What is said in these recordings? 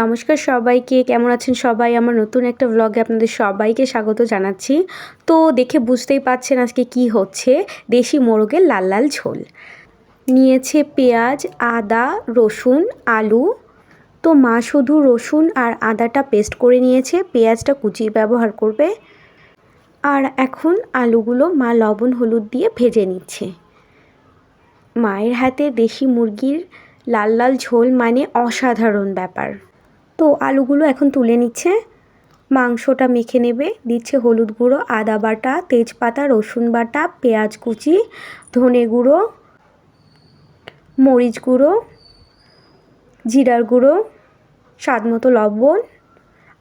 নমস্কার সবাইকে, কেমন আছেন সবাই? আমার নতুন একটা ব্লগে আপনাদের সবাইকে স্বাগত জানাচ্ছি। তো দেখে বুঝতেই পাচ্ছেন আজকে কি হচ্ছে। দেশি মোরগের লাল লাল ঝোল। নিয়েছে পেঁয়াজ, আদা, রসুন, আলু। তো মা শুধু রসুন আর আদাটা পেস্ট করে নিয়েছে। পেঁয়াজটা কুচিয়ে ব্যবহার করবে। আর এখন আলুগুলো মা লবণ, হলুদ দিয়ে ভেজে নিচ্ছে। মায়ের হাতে দেশি মুরগির লাল লাল ঝোল মানে অসাধারণ ব্যাপার। তো আলুগুলো এখন তুলে নিচ্ছে। মাংসটা মেখে নেবে, দিচ্ছে হলুদ গুঁড়ো, আদা বাটা, তেজপাতা, রসুন বাটা, পেঁয়াজ কুচি, ধনে গুঁড়ো, মরিচ গুঁড়ো, জিরার গুঁড়ো, স্বাদ মতো লবণ,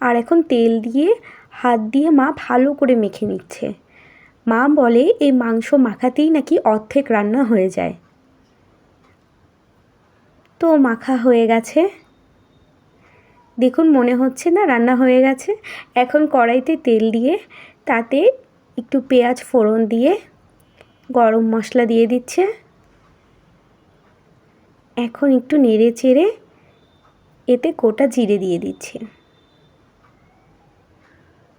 আর এখন তেল দিয়ে, হাত দিয়ে মা ভালো করে মেখে নিচ্ছে। মা বলে, এই মাংস মাখাতেই নাকি অর্ধেক রান্না হয়ে যায়। তো মাখা হয়ে গেছে। দেখুন মনে হচ্ছে না রান্না হয়ে গেছে। এখন কড়াইতে তেল দিয়ে তাতে একটু পেঁয়াজ ফোড়ন দিয়ে গরম মশলা দিয়ে দিচ্ছে। এখন একটু নেড়ে চেড়ে এতে গোটা জিরে দিয়ে দিচ্ছে।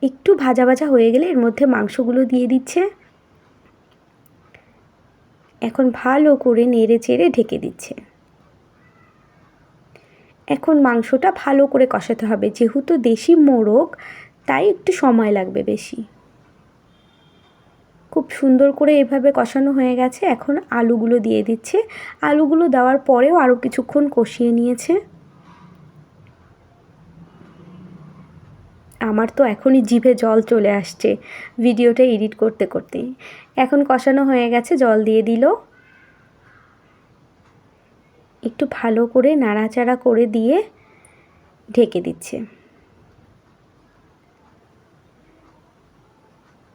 একটু ভাজা ভাজা হয়ে গেলে এর মধ্যে মাংসগুলো দিয়ে দিচ্ছে। এখন ভালো করে নেড়ে চেড়ে ঢেকে দিচ্ছে। এখন মাংসটা ভালো করে কষাতে হবে। যেহেতু দেশি মোরগ, তাই একটু সময় লাগবে বেশি। খুব সুন্দর করে এভাবে কষানো হয়ে গেছে। এখন আলুগুলো দিয়ে দিচ্ছে। আলুগুলো দেওয়ার পরেও আরও কিছুক্ষণ কষিয়ে নিয়েছে। আমার তো এখনই জিভে জল চলে আসছে, ভিডিওটা এডিট করতে করতে এখন কষানো হয়ে গেছে, জল দিয়ে দিল। একটু ভালো করে নাড়াচাড়া করে দিয়ে ঢেকে দিচ্ছে।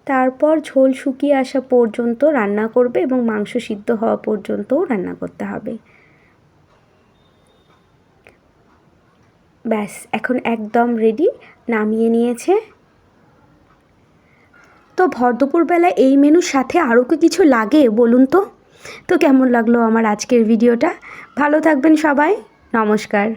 তারপর ঝোল শুকিয়ে আসা পর্যন্ত রান্না করবে এবং মাংস সিদ্ধ হওয়া পর্যন্তও রান্না করতে হবে। ব্যাস, এখন একদম রেডি নামিয়ে নিয়েছে। তো ভর দুপুরবেলা এই মেনুর সাথে আরও কি কিছু লাগে বলুন তো? তো কেমন লাগল আমার আজকের ভিডিওটা? ভালো থাকবেন সবাই নমস্কার।